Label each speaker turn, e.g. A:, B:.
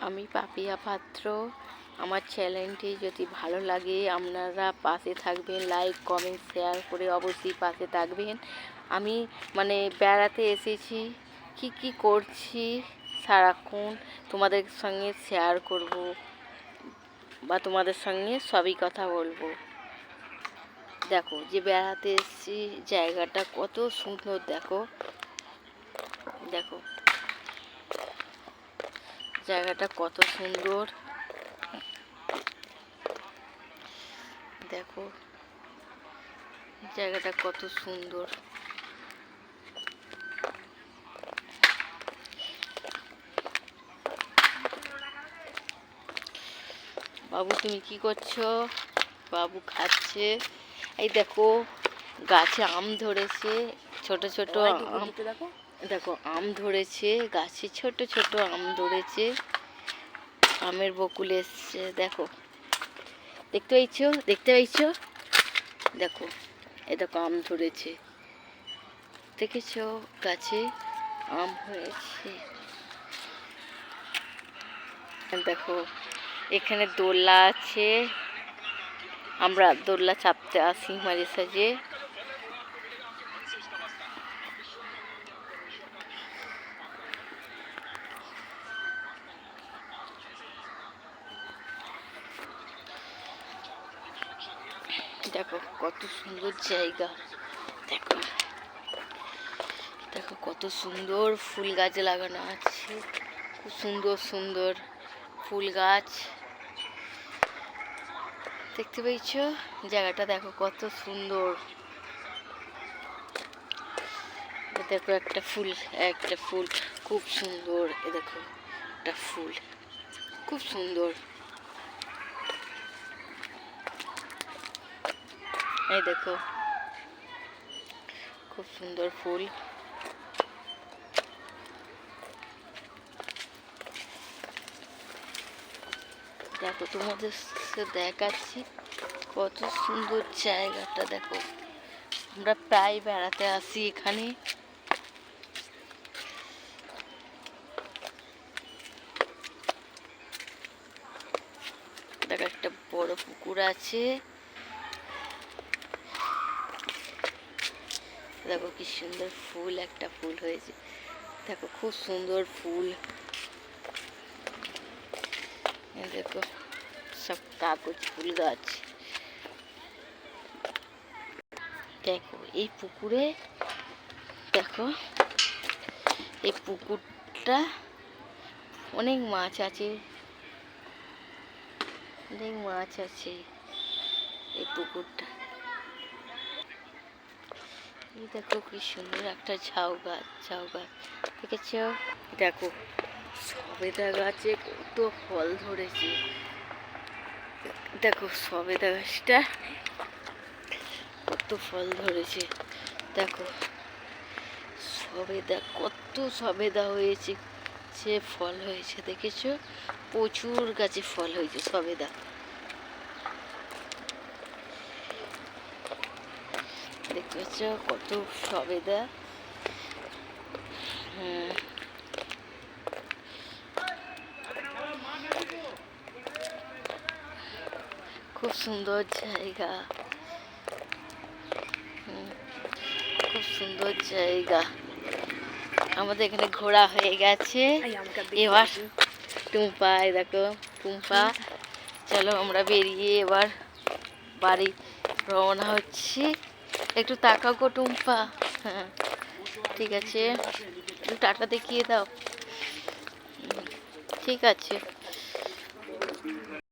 A: আমি পাপিয়া পাত্র। আমার চ্যানেলটি যদি ভালো লাগে, আপনারা পাশে থাকবেন লাইক কমেন্ট শেয়ার করে অবশ্যই পাশে থাকবেন। আমি মানে বেড়াতে এসেছি। কি কি করছি সারাক্ষণ তোমাদের সঙ্গে শেয়ার করব বা তোমাদের সঙ্গে সবই কথা বলব। দেখো, যে বেড়াতে এসেছি, জায়গাটা কত সুন্দর, দেখো। দেখো। জায়গাটা কত সুন্দর। দেখো জায়গাটা কত সুন্দর। বাবু তুমি কি করছ? বাবু খাচ্ছে। এই দেখো গাছে আম ধরেছে ছোট ছোট আম।
B: দেখো?
A: দেখো, আম ধরেছে, গাছে ছোট ছোট আম ধরেছে, আমের বকুল এসছে, দেখো। দেখতে পাইছো? দেখতে পাইছো? দেখো, এ দেখো, আম ধরেছে। দেখেছ? গাছে আম হয়েছে। দেখো, এখানে দোলনা আছে। আমরা দোলনা চাপতে আসি মাঝে সাঝে। দেখো কত সুন্দর জায়গা। দেখো। দেখো কত সুন্দর ফুল গাছ লাগানো আছে। খুব সুন্দর সুন্দর ফুল গাছ। দেখতে পেয়েছ? জায়গাটা দেখো কত সুন্দর। দেখো একটা ফুল একটা ফুল। খুব সুন্দর, এ দেখো একটা ফুল। খুব সুন্দর। এই দেখো। খুব সুন্দর ফুল। দেখো, তোমাদের দেখাচ্ছি কত সুন্দর জায়গাটা, দেখো। আমরা প্রায় বেড়াতে আসি এখানে। দেখো, একটা বড় পুকুর আছে। দেখো কি সুন্দর ফুল, একটা ফুল হয়েছে। দেখো খুব সুন্দর ফুল। দেখো, সব কাগজ, ফুল গাছ। দেখো, এই পুকুরে, দেখো, এই পুকুরটা অনেক মাছ আছে। অনেক মাছ আছে এই পুকুরটা। দেখো কি সুন্দর একটা ঝাউ গাছ ঝাউ গাছ। দেখেছ? দেখো, সবেদা গাছে কত ফল ধরেছে। দেখো, সবেদা গাছটা কত ফল ধরেছে। দেখো, সবেদা, কত সবেদা হয়েছে, সে ফল হয়েছে, দেখেছ? প্রচুর গাছে ফল হয়েছে সবেদা। পাচ্ছ কত সবেদা হুম খুব সুন্দর জায়গা। খুব সুন্দর জায়গা। আমাদের এখানে ঘোরা হয়ে গেছে। এবার টুম্পা দেখো টুম্পা। চলো আমরা বেরিয়ে এবার বাড়ি রওনা হচ্ছি। একটু তাকাও গো টুম্পা। হ্যাঁ ঠিক আছে একটু টাটা দেখিয়ে দাও। ঠিক আছে।